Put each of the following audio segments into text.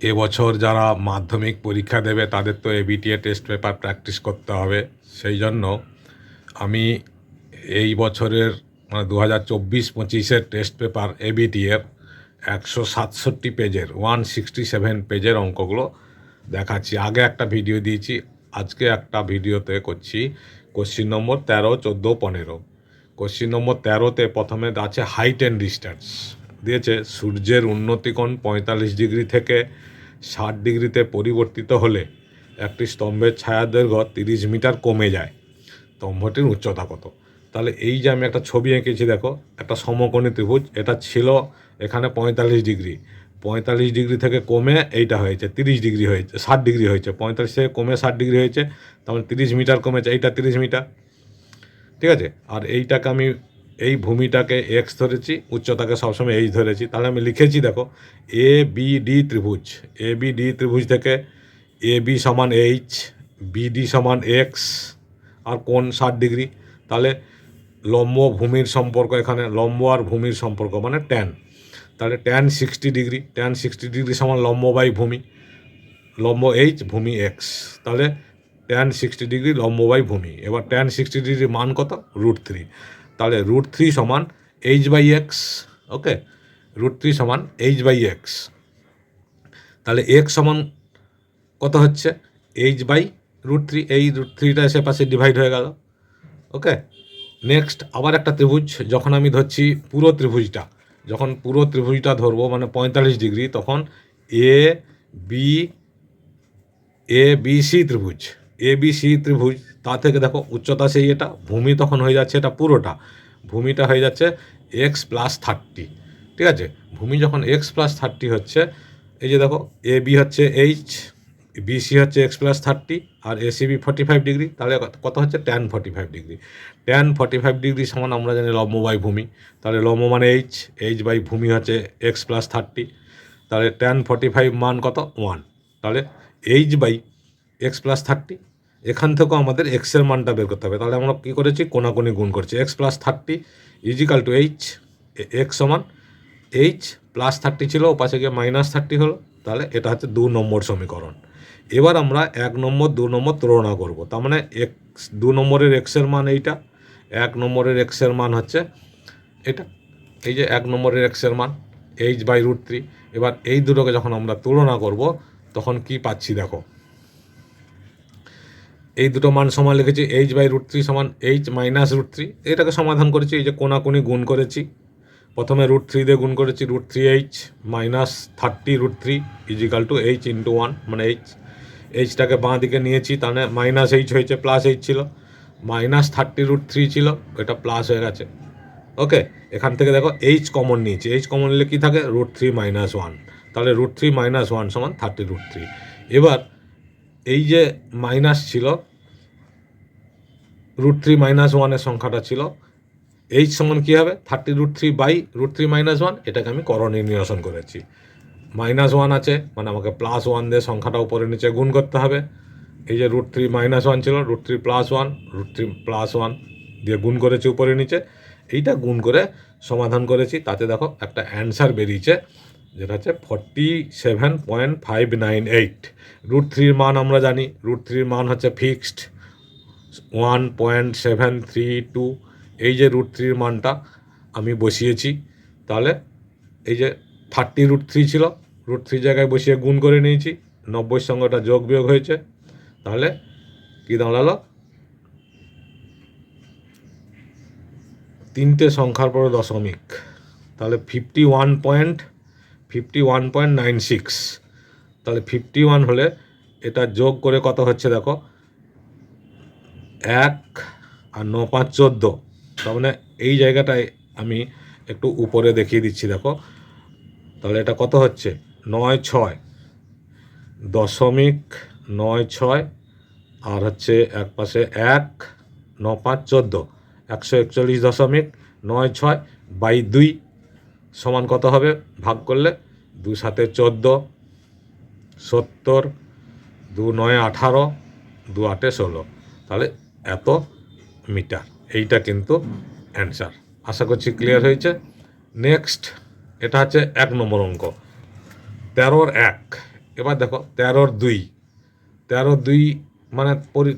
এবছর যারা মাধ্যমিক পরীক্ষা দেবে, তাদের তো এবিটিএ টেস্ট পেপার প্র্যাকটিস করতে হবে। সেই জন্য আমি এই বছরের মানে দু হাজার চব্বিশ পঁচিশের টেস্ট পেপার এবিটিএর একশো সাতষট্টি পেজের, ওয়ান সিক্সটি সেভেন পেজের অঙ্কগুলো দেখাচ্ছি। আগে একটা ভিডিও দিয়েছি, আজকে একটা ভিডিওতে করছি। কোশ্চিন নম্বর তেরো, চোদ্দ, পনেরো। কোশ্চিন নম্বর তেরোতে প্রথমে আছে হাইট অ্যান্ড ডিস্ট্যান্স দিয়েছে, সূর্যের উন্নতিকোণ পঁয়তাল্লিশ ডিগ্রি থেকে ষাট ডিগ্রিতে পরিবর্তিত হলে একটি স্তম্ভের ছায়া দৈর্ঘ্য তিরিশ মিটার কমে যায়। স্তম্ভটির উচ্চতা কত? তাহলে এই যে আমি একটা ছবি এঁকেছি, দেখো, একটা সমকোণী ত্রিভুজ, এটা ছিল এখানে পঁয়তাল্লিশ ডিগ্রি। পঁয়তাল্লিশ ডিগ্রি থেকে কমে এইটা হয়েছে, তিরিশ ডিগ্রি হয়েছে, ষাট ডিগ্রি হয়েছে। পঁয়তাল্লিশ থেকে কমে ষাট ডিগ্রি হয়েছে, তাহলে তিরিশ মিটার কমেছে, এইটা তিরিশ মিটার। ঠিক আছে? আর এইটাকে আমি এই ভূমিটাকে এক্স ধরেছি, উচ্চতাকে সবসময় এইচ ধরেছি। তাহলে আমি লিখেছি, দেখো এ বি ডি ত্রিভুজ। এ বি ডি ত্রিভুজ থেকে এ বি সমান এইচ বিডি সমান এক্স আর কোন ষাট ডিগ্রি। তাহলে লম্ব ভূমির সম্পর্ক এখানে, লম্ব আর ভূমির সম্পর্ক মানে ট্যান তাহলে tan sixty degree tan sixty degree সমান লম্ব বাই ভূমি। লম্ব এইচ ভূমি এক্স তাহলে ট্যান সিক্সটি ডিগ্রি, লম্ব বাই ভূমি। এবার ট্যান সিক্সটি ডিগ্রির মান কত? রুট থ্রি তাহলে রুট থ্রি সমান H by X okay root three সমান এইচ বাই এক্স তাহলে এক্স সমান কত হচ্ছে? এইচ বাই রুট থ্রি এই রুট থ্রিটা এসে পাশে ডিভাইড হয়ে গেল ওকে নেক্সট আবার একটা ত্রিভুজ, যখন আমি ধরছি পুরো ত্রিভুজটা, যখন পুরো ত্রিভুজটা ধরবো মানে পঁয়তাল্লিশ ডিগ্রি, তখন A B A B C ত্রিভুজ। এ বি সি ত্রিভুজ, তা থেকে দেখো উচ্চতা সেই এটা, ভূমি তখন হয়ে যাচ্ছে এটা পুরোটা। ভূমিটা হয়ে যাচ্ছে এক্স প্লাস থার্টি ঠিক আছে? ভূমি যখন এক্স প্লাস থার্টি হচ্ছে, এই যে দেখো এ বি হচ্ছে এইচ বিসি হচ্ছে এক্স প্লাস থার্টি আর এসিবি ফর্টি ফাইভ ডিগ্রি তাহলে কত হচ্ছে? Tan forty five degree tan forty five degree সমান আমরা জানি লম্ব বাই ভূমি, তাহলে লম্ব মানে এইচ এইচ বাই ভূমি হচ্ছে এক্স প্লাস থার্টি তাহলে ট্যান ফর্টি ফাইভ মান কত? ওয়ান তাহলে H by X plus thirty এখান থেকেও আমাদের এক্সের মানটা বের করতে হবে। তাহলে আমরা কী করেছি? কোনাকুনি গুণ করছি। X plus thirty equal to H X সমান এইচ প্লাস থার্টি ছিল ও পাশে গিয়ে মাইনাস থার্টি হলো। তাহলে এটা হচ্ছে দু নম্বর সমীকরণ। এবার আমরা এক নম্বর, দু নম্বর তুলনা করব। তার মানে এক্স দু নম্বরের এক্সের মান এইটা, এক নম্বরের এক্সের মান হচ্ছে এটা। এই যে এক নম্বরের এক্সের মান এইচ বাই রুট থ্রি এবার এই দুটোকে যখন আমরা তুলনা করব, তখন কি পাচ্ছি দেখো? এই দুটো মান সমান লিখেছি এইচ বাই রুট থ্রি সমান এইচ মাইনাস রুট থ্রি এটাকে সমাধান করেছি, এই যে কোনাকুনি গুণ করেছি। প্রথমে রুট থ্রি দিয়ে গুণ করেছি root three H minus thirty root three equal to H into one মানে এইচ এইচটাকে বাঁ দিকে নিয়েছি তাহলে মাইনাস এইচ হয়েছে প্লাস এইচ ছিল। মাইনাস থার্টি রুট থ্রি ছিল, এটা প্লাস হয়ে গেছে। ওকে, এখান থেকে দেখো এইচ কমন নিয়েছি। এইচ কমন নিলে কী থাকে? রুট থ্রি মাইনাস ওয়ান তাহলে রুট থ্রি মাইনাস ওয়ান সমান থার্টি রুট থ্রি এবার এই যে মাইনাস ছিল, রুট থ্রি মাইনাস ওয়ানের সংখ্যাটা ছিল, এইচ সমান কী হবে? Thirty root three by root three minus one, এটাকে আমি করণীয় নিরসন করেছি। মাইনাস ওয়ান আছে মানে আমাকে প্লাস ওয়ান দিয়ে সংখ্যাটা উপরে নিচে গুণ করতে হবে। এই যে রুট থ্রি মাইনাস ওয়ান ছিল, root three plus one, root three plus one দিয়ে গুণ করেছি উপরে নিচে। এইটা গুণ করে সমাধান করেছি, তাতে দেখো একটা অ্যান্সার বেরিয়েছে। যেটা হচ্ছে forty seven point five nine eight root থ্রির মান আমরা জানি। রুট থ্রির মান হচ্ছে fixed one point seven three two এই যে রুট থ্রির মানটা আমি বসিয়েছি, তাহলে এই যে থার্টি রুট থ্রি ছিল রুট থ্রি জায়গায় বসিয়ে গুণ করে নিয়েছি, নব্বই সঙ্গে ওটা যোগ বিয়োগ হয়েছে। তাহলে কী দাঁড়াল? তিনটে সংখ্যার পরে দশমিক। তাহলে fifty one point fifty one point nine six তাহলে ফিফটি ওয়ান হলে এটা যোগ করে কত হচ্ছে দেখো? এক আর ন পাঁচ চোদ্দ। তার মানে এই জায়গাটায় আমি একটু উপরে দেখিয়ে দিচ্ছি দেখো। তাহলে এটা কত হচ্ছে? নয় ছয়। দশমিক নয় ছয় আর হচ্ছে এক পাশে এক, ন পাঁচ চোদ্দ। একশো একচল্লিশ দশমিক নয় ছয় বাই দুই। সমান কত হবে? ভাগ করলে দু সাতে চোদ্দ, সত্তর, দু নয় আঠারো, দু আটে ষোলো। তাহলে এত মিটার। এইটা কিন্তু অ্যান্সার। আশা করছি ক্লিয়ার হয়েছে। নেক্সট, এটা হচ্ছে এক নম্বর অঙ্ক। তেরোর এক। এবার দেখো, তেরোর দুই। তেরো দুই মানে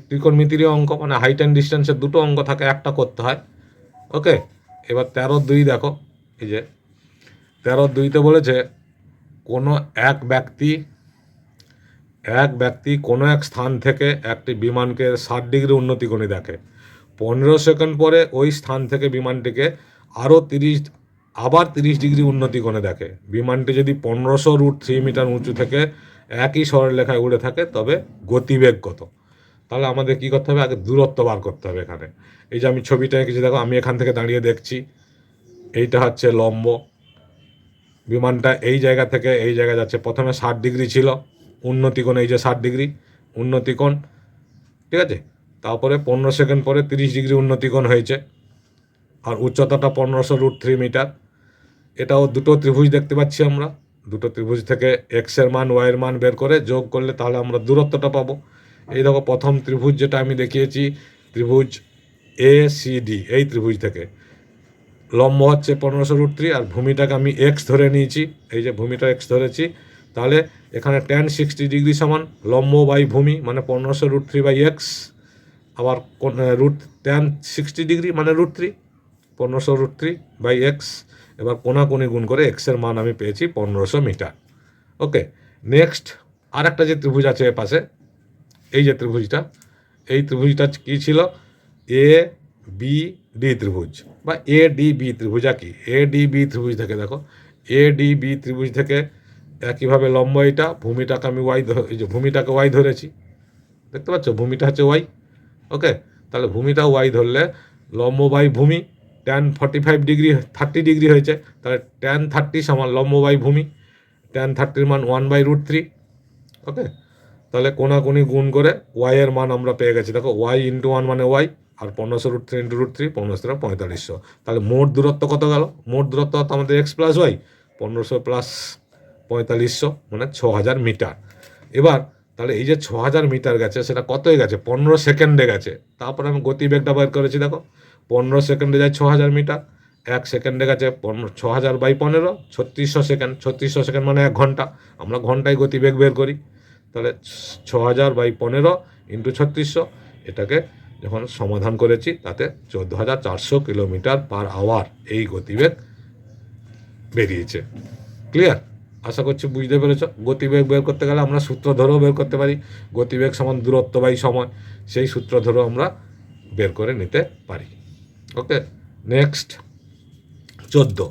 ত্রিকোণমিতিরই অঙ্ক মানে হাইট অ্যান্ড ডিস্টেন্সের দুটো অঙ্ক থাকে, একটা করতে হয়। ওকে এবার তেরো দুই দেখো, এই যে তেরো দুইতে বলেছে, কোনো এক ব্যক্তি এক ব্যক্তি কোনো এক স্থান থেকে একটি বিমানকে ষাট ডিগ্রি উন্নতি করে দেখে। পনেরো সেকেন্ড পরে ওই স্থান থেকে বিমানটিকে আরও তিরিশ, আবার তিরিশ ডিগ্রি উন্নতি করে দেখে। বিমানটি যদি পনেরোশো রুট থ্রি মিটার উঁচু থেকে একই সরলরেখায় উড়ে থাকে, তবে গতিবেগ কত তাহলে আমাদের কী করতে হবে? আগে দূরত্ব বার করতে হবে এখানে। এই যে আমি ছবিটা এঁকেছি, দেখো, আমি এখান থেকে দাঁড়িয়ে দেখছি। এইটা হচ্ছে লম্ব। বিমানটা এই জায়গা থেকে এই জায়গা যাচ্ছে। প্রথমে ষাট ডিগ্রি ছিল উন্নতিকোণ এই যে ষাট ডিগ্রি উন্নতিকোণ ঠিক আছে? তারপরে পনেরো সেকেন্ড পরে তিরিশ ডিগ্রি উন্নতিকোণ হয়েছে। আর উচ্চতাটা পনেরোশো রুট থ্রি মিটার। এটাও দুটো ত্রিভুজ দেখতে পাচ্ছি আমরা। দুটো ত্রিভুজ থেকে এক্সের মান ওয়াইয়ের মান বের করে যোগ করলে তাহলে আমরা দূরত্বটা পাবো। এই দেখো, প্রথম ত্রিভুজ যেটা আমি দেখিয়েছি, ত্রিভুজ এ সি ডি এই ত্রিভুজ থেকে। লম্ব হচ্ছে পনেরোশো রুট থ্রি আর ভূমিটাকে আমি এক্স ধরে নিয়েছি। এই যে ভূমিটা এক্স ধরেছি, তাহলে এখানে টেন সিক্সটি ডিগ্রি সমান লম্ব বাই ভূমি মানে পনেরোশো রুট থ্রি বাই এক্স আবার কোন রুট টেন সিক্সটি ডিগ্রি মানে রুট থ্রি পনেরোশো রুট থ্রি বাই এক্স এবার কোনাকুনি গুণ করে এক্সের মান আমি পেয়েছি পনেরোশো মিটার ওকে নেক্সট আর একটা যে ত্রিভুজ আছে এর পাশে, এই যে ত্রিভুজটা, এই ত্রিভুজটা কী ছিল? এ বি ডি ত্রিভুজ বা এ ডি বি ত্রিভুজ কি এ ডি বি ত্রিভুজ থেকে দেখো। এ ডি বি ত্রিভুজ থেকে একইভাবে লম্ব এটা ভূমিটাকে আমি ওয়াই এই যে ভূমিটাকে ওয়াই ধরেছি। দেখতে পাচ্ছ? ভূমিটা হচ্ছে ওয়াই ওকে? তাহলে ভূমিটা ওয়াই ধরলে লম্ব বাই ভূমি tan forty five degree thirty degree হয়েছে। তাহলে ট্যান থার্টি সমান লম্ব বাই ভূমি ট্যান থার্টির মান one by root three okay? তাহলে কোনাকুনি গুণ করে ওয়াই এর মান আমরা পেয়ে গেছি। দেখো ওয়াই ইন্টু ওয়ান মানে ওয়াই আর পনেরোশো root three into root three পনেরোশো পঁয়তাল্লিশশো। তাহলে মোট দূরত্ব কত গেল? মোট দূরত্ব তো আমাদের এক্স প্লাস ওয়াই পনেরোশো প্লাস পঁয়তাল্লিশশো মানে ছ হাজার মিটার। এবার তাহলে এই যে ছ হাজার মিটার গেছে, সেটা কতই গেছে? পনেরো সেকেন্ডে গেছে। তারপরে আমি গতিবেগটা বের করেছি, দেখো। পনেরো সেকেন্ডে যায় ছ হাজার মিটার, এক সেকেন্ডে গেছে পনেরো ছ হাজার বাই পনেরো, ছত্রিশশো সেকেন্ড ছত্রিশশো সেকেন্ড মানে এক ঘণ্টা। আমরা ঘন্টায় গতিবেগ বের করি। তাহলে ছ হাজার বাই পনেরো ইন্টু ছত্রিশশো, এটাকে যখন সমাধান করেছি, তাতে চোদ্দ হাজার চারশো কিলোমিটার পার আওয়ার এই গতিবেগ বেরিয়েছে। ক্লিয়ার আশা করছি বুঝতে পেরেছ। গতিবেগ বের করতে গেলে আমরা সূত্র ধরেও বের করতে পারি। গতিবেগ সমান দূরত্ব বাই সময়। সেই সূত্র ধরেও আমরা বের করে নিতে পারি। ওকে নেক্সট চোদ্দ।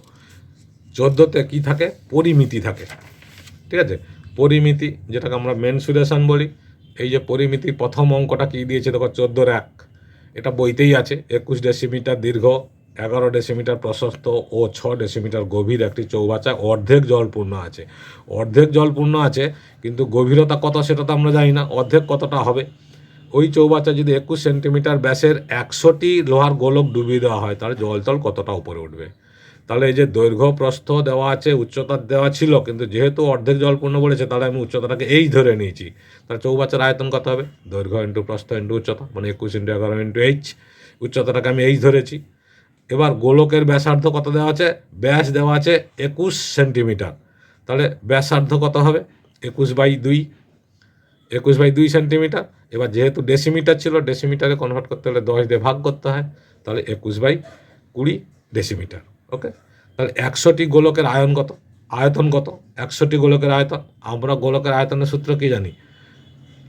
চোদ্দোতে কী থাকে? পরিমিতি থাকে। ঠিক আছে? পরিমিতি, যেটাকে আমরা মেনসুরেশন বলি। এই যে পরিমিতি প্রথম অঙ্কটা কী দিয়েছে, দেখো চোদ্দোর এক। এটা বইতেই আছে, একুশ ডেসিমিটার দীর্ঘ, এগারো ডেসিমিটার প্রশস্ত ও ছ ডেসিমিটার গভীর একটি চৌবাচ্চা অর্ধেক জলপূর্ণ আছে। অর্ধেক জলপূর্ণ আছে, কিন্তু গভীরতা কত সেটা তো আমরা জানি না, অর্ধেক কতটা হবে? ওই চৌবাচ্চা যদি একুশ সেন্টিমিটার ব্যাসের একশোটি লোহার গোলক ডুবিয়ে দেওয়া হয়, তাহলে জল তল কতটা উপরে উঠবে? তাহলে এই যে দৈর্ঘ্য প্রস্থ দেওয়া আছে, উচ্চতা দেওয়া ছিল, কিন্তু যেহেতু অর্ধেক জলপূর্ণ বলেছে, তাহলে আমি উচ্চতাটাকে এই ধরে নিয়েছি। তাহলে চৌবাচ্চার আয়তন কত হবে? দৈর্ঘ্য ইন্টু প্রস্থ ইন্টু উচ্চতা মানে একুশ ইন্টু এগারো ইন্টু এইচ উচ্চতাটাকে আমি এইচ ধরেছি। এবার গোলকের ব্যাসার্ধ কত দেওয়া আছে? ব্যাস দেওয়া আছে একুশ সেন্টিমিটার। তাহলে ব্যাসার্ধ কত হবে? একুশ বাই দুই, একুশ বাই দুই সেন্টিমিটার। এবার যেহেতু ডেসিমিটার ছিল, ডেসিমিটারে কনভার্ট করতে হলে দশ দিয়ে ভাগ করতে হয়। তাহলে একুশ বাই কুড়ি ডেসিমিটার। ওকে তাহলে একশোটি গোলকের আয়ন কত? আয়তন কত? একশোটি গোলকের আয়তন? আমরা গোলকের আয়তনের সূত্র কি জানি?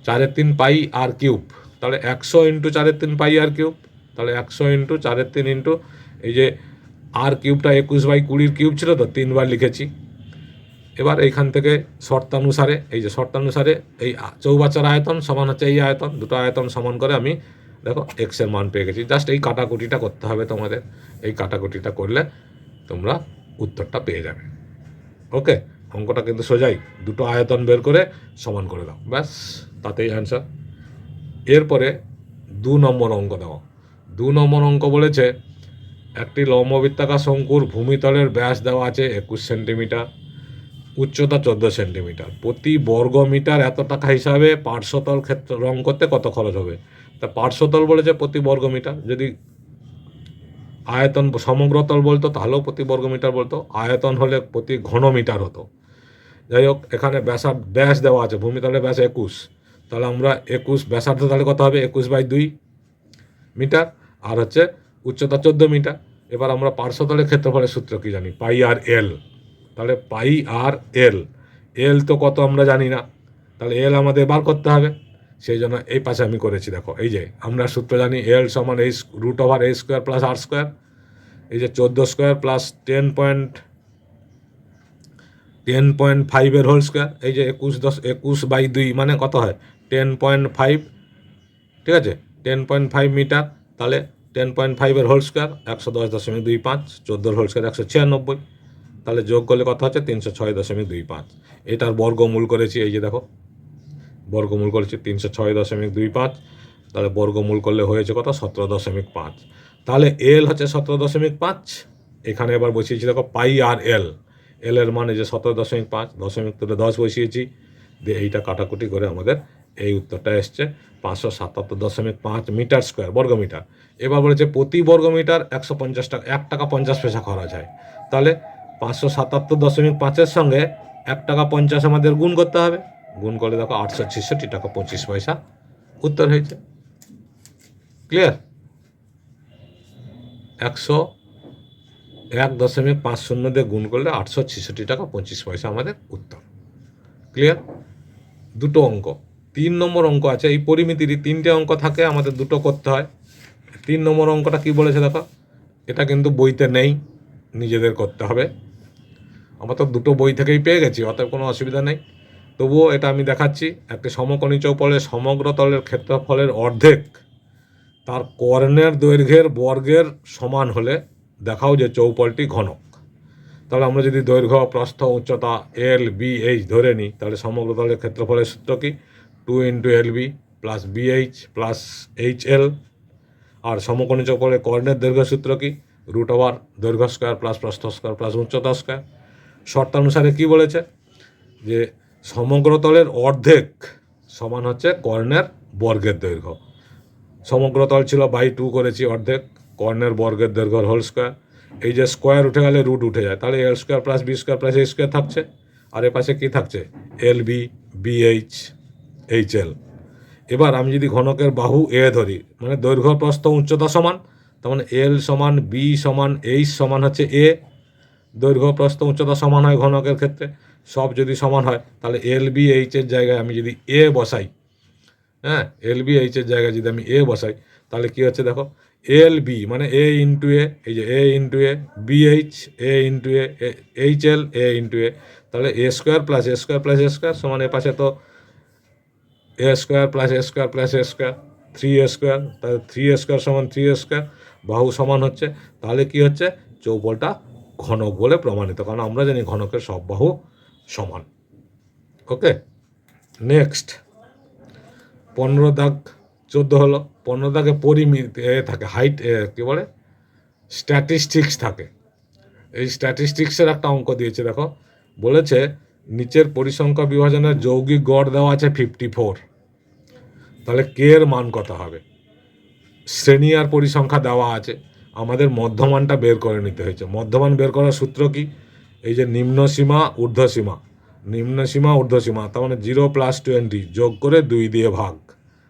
চারের তিন পাই আর কিউব। তাহলে একশো ইন্টু চারের তিন পাই আর কিউব। তাহলে একশো ইন্টু চারের তিন ইন্টু এই যে আর কিউবটা একুশ বাই কুড়ির কিউব ছিল তো, তিনবার লিখেছি। এবার এইখান থেকে শর্তানুসারে, এই যে শর্তানুসারে এই চৌবাচ্চার আয়তন সমান হচ্ছে এই আয়তন। দুটো আয়তন সমান করে আমি দেখো এক্সের মান পেয়ে গেছি। জাস্ট এই কাটাকুটিটা করতে হবে তোমাদের। এই কাটাকুটিটা করলে তোমরা উত্তরটা পেয়ে যাবে। ওকে অঙ্কটা কিন্তু সোজাই। দুটো আয়তন বের করে সমান করে দাও। ব্যাস, তাতেই অ্যান্সার এরপরে দু নম্বর অঙ্ক দাও। দু নম্বর অঙ্ক বলেছে, একটি লম্ববৃত্তাকার শঙ্কুর ভূমিতলের ব্যাস দেওয়া আছে একুশ সেন্টিমিটার, উচ্চতা চোদ্দ সেন্টিমিটার। প্রতি বর্গ মিটার এত টাকা হিসাবে পার্শ্বতল ক্ষেত্র রং করতে কত খরচ হবে? তা পার্শ্বতল বলেছে প্রতি বর্গ মিটার। যদি আয়তন সমগ্রতল বলতো, তাহলেও প্রতি বর্গ মিটার বলতো, আয়তন হলে প্রতি ঘন মিটার হতো। যাই হোক, এখানে ব্যাসার ব্যাস দেওয়া আছে, ভূমিতলের ব্যাস একুশ। তাহলে আমরা একুশ ব্যাসার্ধ, তাহলে কত হবে? একুশ বাই দুই মিটার, আর হচ্ছে উচ্চতা চোদ্দ মিটার। এবার আমরা পার্শ্বতলের ক্ষেত্রফলের সূত্র কি জানি? পাই আর এল। তাহলে পাই আর এল। এল তো কত আমরা জানি না। তাহলে এল আমাদের বার করতে হবে। সেই জন্য এই পাশে আমি করেছি, দেখো। এই যে, আমরা সূত্র জানি এল সমান এই root over A square plus R square এই যে চোদ্দ square plus ten point ten point ফাইভের হোল স্কোয়ার এই যে একুশ দশ, একুশ বাই দুই মানে কত হয়? টেন পয়েন্ট ফাইভ ঠিক আছে? টেন পয়েন্ট ফাইভ মিটার তাহলে টেন পয়েন্ট ফাইভের হোল স্কোয়ার একশো দশ দশমিক দুই পাঁচ চোদ্দোর হোল স্কোয়ার একশো ছিয়ানব্বই। তাহলে যোগ করলে কত হচ্ছে? তিনশো ছয় দশমিক দুই পাঁচ। এটার বর্গমূল করেছি, এই যে দেখো। বর্গমূল করেছি তিনশো ছয় দশমিক দুই পাঁচ, তাহলে বর্গমূল করলে হয়েছে কত? সতেরো দশমিক পাঁচ। তাহলে এল হচ্ছে সতেরো দশমিক পাঁচ, এখানে এবার বসিয়েছি দেখো পাই আর এল এল এর মানে যে সতেরো দশমিক পাঁচ, দশমিক তুলে দশ বসিয়েছি। দিয়ে এইটা কাটাকুটি করে আমাদের এই উত্তরটা এসছে পাঁচশো সাতাত্তর দশমিক পাঁচ মিটার স্কোয়ার, বর্গমিটার। এবার বলেছে প্রতি বর্গমিটার একশো পঞ্চাশ টাকা এক টাকা পঞ্চাশ পয়সা খরচ হয়। তাহলে পাঁচশো সাতাত্তর দশমিক পাঁচের সঙ্গে এক টাকা পঞ্চাশ আমাদের গুণ করতে হবে। গুণ করলে দেখো আটশো ছেষট্টি টাকা পঁচিশ পয়সা। উত্তর হয়েছে। ক্লিয়ার একশো এক দশমিক পাঁচ শূন্য দিয়ে গুণ করলে আটশো ছেষট্টি টাকা পঁচিশ পয়সা আমাদের উত্তর। ক্লিয়ার দুটো অঙ্ক। তিন নম্বর অঙ্ক আছে। এই পরিমিতিরই তিনটে অঙ্ক থাকে, আমাদের দুটো করতে হয়। তিন নম্বর অঙ্কটা কি বলেছে দেখো? এটা কিন্তু বইতে নেই, নিজেদের করতে হবে। আমরা তো দুটো বই থেকেই পেয়ে গেছি, অতএব কোনো অসুবিধা নেই। তবুও এটা আমি দেখাচ্ছি, একটি সমকোণী চৌপলের সমগ্র তলের ক্ষেত্রফলের অর্ধেক তার কর্ণের দৈর্ঘ্যের বর্গের সমান হলে দেখাও যে চৌপলটি ঘনক। তাহলে আমরা যদি দৈর্ঘ্য, প্রস্থ, উচ্চতা এল বি এইচ ধরে নিই, তাহলে সমগ্র তলের ক্ষেত্রফলের সূত্র কি? Two into L B plus BH plus H L আর সমকোণী চৌপলের কর্ণের দৈর্ঘ্য সূত্র কি? রুট ওভার দৈর্ঘ্য স্কোয়ার প্লাস প্রস্থ স্কোয়ার প্লাস উচ্চতা স্কোয়ার শর্তানুসারে কি বলেছে? যে সমগ্র তলের অর্ধেক সমান হচ্ছে কর্ণের বর্গের দৈর্ঘ্য। সমগ্র তল ছিল বাই টু করেছি অর্ধেক, কর্ণের বর্গের দৈর্ঘ্য হোল স্কোয়ার। এই যে স্কোয়ার উঠে গেলে রুট উঠে যায়, তাহলে L square plus B square plus A square থাকছে। আর এ পাশে কী থাকছে? L B BH H L. এবার আমি যদি ঘনকের বাহু এ ধরি মানে দৈর্ঘ্য প্রস্থ উচ্চতা সমান, তার মানে এল সমান বি সমান এইচ সমান হচ্ছে এ। দৈর্ঘ্য প্রস্থ উচ্চতা সমান হয় ঘনকের ক্ষেত্রে। সব যদি সমান হয়, তাহলে এল বি এইচের জায়গায় আমি যদি এ বসাই হ্যাঁ এল বি এইচের জায়গায় যদি আমি এ বসাই, তাহলে কী হচ্ছে দেখো? এল বি মানে এ ইন্টু এ এই যে A into A B H A into A H L A into A তাহলে A square plus A square plus A square সমান এ পাশে তো A square plus A square plus A square three A square তাহলে three A square সমান three A square বাহু সমান হচ্ছে, তাহলে কি হচ্ছে? চৌবলটা ঘনক বলে প্রমাণিত, কারণ আমরা জানি ঘনকের সব বাহু সমান। ওকে নেক্সট পনেরো দাগ চোদ্দ হলো, পনেরো দাগে পরিমিতি এ থাকে হাইট কী বলে? স্ট্যাটিস্টিক্স থাকে। এই স্ট্যাটিস্টিক্সের একটা অঙ্ক দিয়েছে, দেখো। বলেছে, নিচের পরিসংখ্যা বিভাজনের যৌগিক গড় দেওয়া আছে ফিফটি ফোর তাহলে কে এর মান কত হবে? শ্রেণি আর পরিসংখ্যা দেওয়া আছে। আমাদের মধ্যমানটা বের করে নিতে হয়েছে। মধ্যমান বের করার সূত্র কি? এই যে নিম্ন সীমা, ঊর্ধ্ব সীমা। নিম্ন সীমা, ঊর্ধ্ব সীমা, তার মানে জিরো প্লাস টোয়েন্টি যোগ করে দুই দিয়ে ভাগ।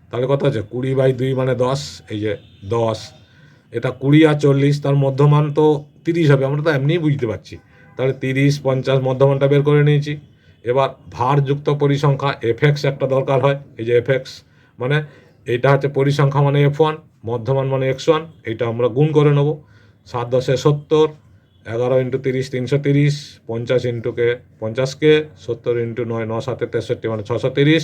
তাহলে কথা আছে? কুড়ি বাই দুই মানে দশ, এই যে দশ। এটা কুড়ি আর চল্লিশ, তার মধ্যমান তো তিরিশ হবে, আমরা তো এমনিই বুঝতে পারছি। তাহলে তিরিশ, পঞ্চাশ মধ্যমানটা বের করে নিয়েছি। এবার ভারযুক্ত পরিসংখ্যা এফএক্স একটা দরকার হয়, এই যে এফএক্স মানে এটা হচ্ছে পরিসংখ্যা মানে এফ ওয়ান মধ্যমান মানে এক্স ওয়ান এইটা আমরা গুণ করে নেব। সাত দশে সত্তর এগারো ইন্টু তিরিশ, তিনশো তিরিশ, পঞ্চাশ ইন্টুকে পঞ্চাশকে সত্তর ইন্টু নয়, ন সাতে তেষট্টি মানে ছশো তিরিশ,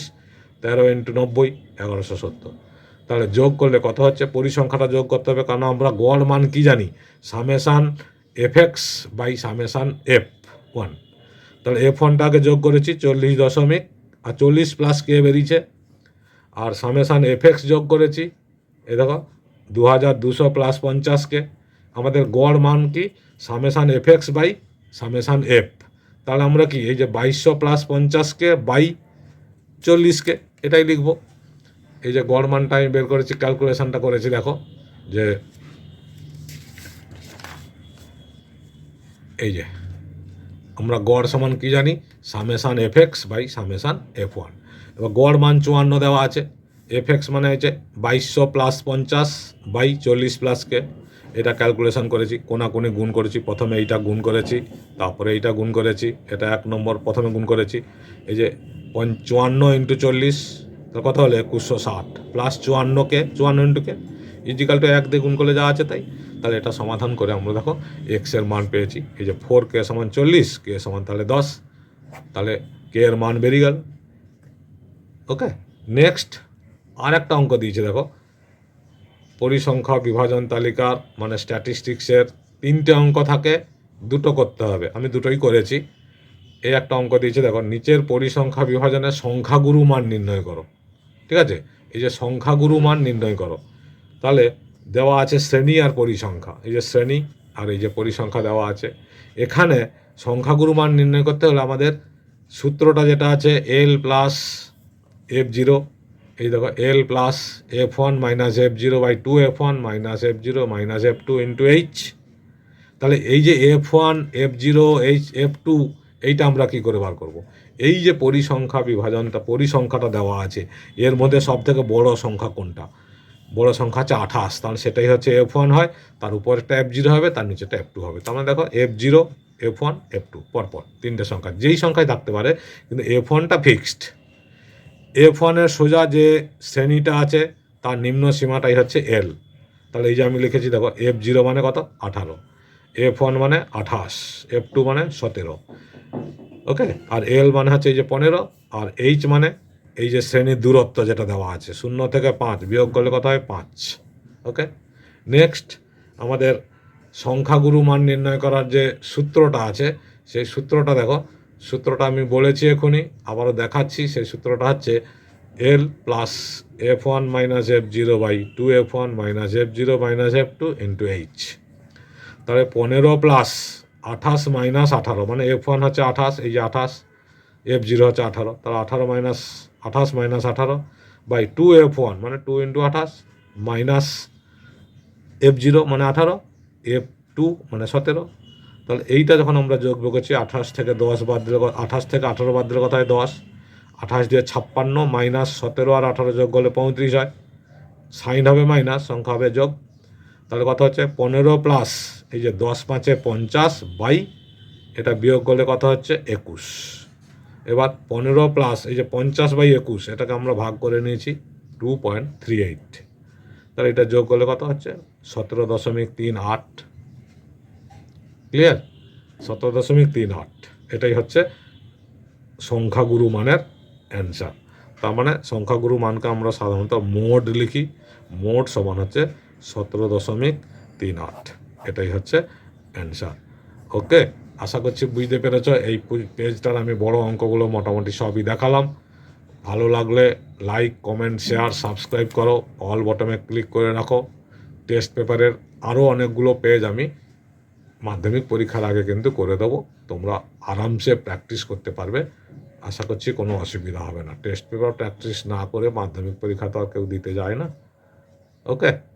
তেরো ইন্টু নব্বই, এগারোশো সত্তর। তাহলে যোগ করলে কত হচ্ছে? পরিসংখ্যাটা যোগ করতে হবে, কারণ আমরা গড় মান কি জানি? Summation F X by summation F one. তাহলে এফ ওয়ানটাকে যোগ করেছি, চল্লিশ দশমিক, আর চল্লিশ প্লাস কে বেরিয়েছে? আর সামেশান এফ এক্স যোগ করেছি, এ দেখো দু হাজার দুশো প্লাস পঞ্চাশকে আমাদের গড় মান কি? Summation F X by summation F. তাহলে আমরা কি, এই যে বাইশশো প্লাস পঞ্চাশকে বাই চল্লিশকে, এটাই লিখব। এই যে গড় মানটা আমি বের করেছি ক্যালকুলেশনটা করেছি, দেখো, যে এই যে, আমরা গড় সমান কি জানি? Summation F X by summation F one. এবার গড় মান চুয়ান্ন দেওয়া আছে। এফ এক্স মানে হচ্ছে বাইশশো প্লাস পঞ্চাশ বাই চল্লিশ প্লাসকে এটা ক্যালকুলেশন করেছি, কোনাকুনি গুণ করেছি, প্রথমে এইটা গুণ করেছি, তারপরে এইটা গুণ করেছি, এটা এক নম্বর, প্রথমে গুণ করেছি। এই যে পঞ্চ চুয়ান্ন ইন্টু চল্লিশ তার কথা হলো? একুশশো ষাট। প্লাস চুয়ান্নকে চুয়ান্ন ইন্টুকে ইজিক্যাল টু এক দিয়ে গুণ করলে যা আছে তাই? তাহলে এটা সমাধান করে আমরা দেখো এক্সের মান পেয়েছি। এই যে ফোর কে সমান চল্লিশ, কে সমান তাহলে দশ, তাহলে কে এর মান বেরিয়ে গেল। ওকে নেক্সট আর একটা অঙ্ক দিয়েছে দেখো। পরিসংখ্যা বিভাজন তালিকার মানে স্ট্যাটিস্টিক্সের তিনটে অঙ্ক থাকে, দুটো করতে হবে। আমি দুটোই করেছি। এই একটা অঙ্ক দিয়েছে, দেখো, নিচের পরিসংখ্যা বিভাজনের সংখ্যাগুরু মান নির্ণয় করো। ঠিক আছে? এই যে সংখ্যাগুরু মান নির্ণয় করো। তাহলে দেওয়া আছে শ্রেণি আর পরিসংখ্যা। এই যে শ্রেণি আর এই যে পরিসংখ্যা দেওয়া আছে। এখানে সংখ্যাগুরু মান নির্ণয় করতে হলে আমাদের সূত্রটা যেটা আছে এল প্লাস এফ জিরো এই দেখো L plus F one minus F zero by two F one minus F zero minus F two into H তাহলে এই যে F one F zero H F two এইটা আমরা কী করে বার করব। এই যে পরিসংখ্যা বিভাজনটা, পরিসংখ্যাটা দেওয়া আছে, এর মধ্যে সব থেকে বড় সংখ্যা কোনটা? বড় সংখ্যা হচ্ছে আঠাশ, তাহলে সেটাই হচ্ছে এফ ওয়ান হয়, তার উপরেরটা এফ জিরো হবে, তার নিচেটা এফ টু হবে। তার মানে দেখো F zero F one F two পরপর তিনটে সংখ্যা। যেই সংখ্যায় থাকতে পারে, কিন্তু এফ ওয়ানটা ফিক্সড এফ ওয়ানের সোজা যে শ্রেণীটা আছে, তার নিম্ন সীমাটাই হচ্ছে এল তাহলে এই যে আমি লিখেছি, দেখো এফ জিরো মানে কত? আঠারো। এফ ওয়ান মানে আঠাশ। এফ টু মানে সতেরো। ওকে? আর এল মানে হচ্ছে এই যে পনেরো। আর এইচ মানে এই যে শ্রেণির দূরত্ব যেটা দেওয়া আছে, শূন্য থেকে পাঁচ। বিয়োগ করলে কত হয়? পাঁচ। ওকে? নেক্সট আমাদের সংখ্যাগুরু মান নির্ণয় করার যে সূত্রটা আছে, সেই সূত্রটা দেখো সূত্রটা আমি বলেছি এখনই, আবারও দেখাচ্ছি, সেই সূত্রটা হচ্ছে L plus F one minus F zero by two F one minus F zero minus F two into H তাহলে পনেরো প্লাস আঠাশ মাইনাস আঠারো মানে এফ ওয়ান হচ্ছে আঠাশ, এই যে আঠাশ এফ জিরো হচ্ছে আঠারো, তাহলে আঠারো মাইনাস আঠাশ মাইনাস আঠারো বাই টু এফ ওয়ান মানে টু ইন্টু আঠাশ মাইনাস এফ জিরো মানে আঠারো এফ টু মানে সতেরো তাহলে এইটা যখন আমরা যোগ করছি, আঠাশ থেকে দশ বাদ দিলে আঠাশ থেকে আঠারো বাদ দিলে কথায় দশ। আঠাশ দিয়ে ছাপ্পান্ন মাইনাস সতেরো আর আঠারো যোগ করলে পঁয়ত্রিশ হয়। সাইন হবে মাইনাস, সংখ্যা হবে যোগ। তাহলে কথা হচ্ছে? পনেরো প্লাস, এই যে দশ পাঁচে পঞ্চাশ বাই, এটা বিয়োগ করলে কথা হচ্ছে? একুশ। এবার পনেরো প্লাস, এই যে পঞ্চাশ বাই একুশ, এটাকে আমরা ভাগ করে নিয়েছি টু পয়েন্ট থ্রি এইট তাহলে এটা যোগ করলে কত হচ্ছে? সতেরো দশমিক তিন আট। ক্লিয়ার সতেরো দশমিক তিন আট। এটাই হচ্ছে সংখ্যাগুরু মানের অ্যান্সার তার মানে সংখ্যাগুরু মানকে আমরা সাধারণত মোড লিখি। মোড সমান হচ্ছে সতেরো দশমিক তিন আট। এটাই হচ্ছে অ্যান্সার ওকে আশা করছি বুঝতে পেরেছ। এই পেজটার আমি বড় অঙ্কগুলো মোটামুটি সবই দেখালাম। ভালো লাগলে লাইক কমেন্ট শেয়ার সাবস্ক্রাইব করো। অল বটমে ক্লিক করে রাখো। টেস্ট পেপারের আরও অনেকগুলো পেজ আমি মাধ্যমিক পরীক্ষার আগে কিন্তু করে দেবো। তোমরা আরামসে প্র্যাকটিস করতে পারবে। আশা করছি কোনো অসুবিধা হবে না। টেস্ট পেপার প্র্যাকটিস না করে মাধ্যমিক পরীক্ষা তো আর কেউ দিতে যায় না। ওকে